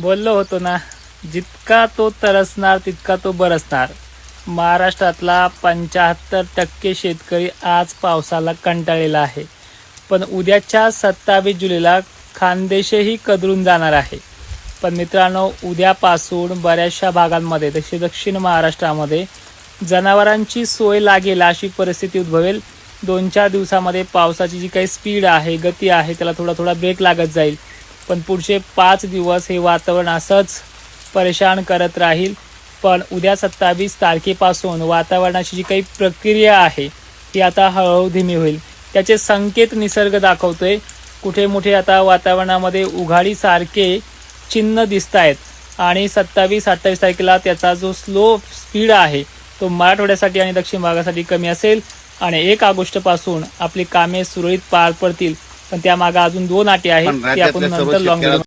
बोललो होतो ना जितका तो तरसणार तितका तो बरसणार. महाराष्ट्रातला पंच्याहत्तर टक्के शेतकरी आज पावसाला कंटाळलेला आहे. पण उद्याच्या सत्तावीस जुलैला खानदेशही कदरून जाणार आहे. पण मित्रांनो उद्यापासून बऱ्याचशा भागांमध्ये तसे दक्षिण महाराष्ट्रामध्ये जनावरांची सोय लागेल अशी परिस्थिती उद्भवेल. दोन चार दिवसामध्ये पावसाची जी काही स्पीड आहे गती आहे त्याला थोडा थोडा ब्रेक लागत जाईल. पण पुढचे पाच दिवस हे वातावरण असंच परेशान करत राहील. पण उद्या सत्तावीस तारखेपासून वातावरणाची जी काही प्रक्रिया आहे ती आता हळूहळू धीमी होईल. त्याचे संकेत निसर्ग दाखवतोय. कुठे मोठे आता वातावरणामध्ये उघाडीसारखे चिन्ह दिसत आहेत आणि सत्तावीस अठ्ठावीस तारखेला त्याचा जो स्लो स्पीड आहे तो मराठवाड्यासाठी आणि दक्षिण भागासाठी कमी असेल. आणि एक ऑगस्टपासून आपली कामे सुरळीत पार पडतील. पण त्यामागे अजून दोन अटी आहेत ती आपण नंतर लॉंग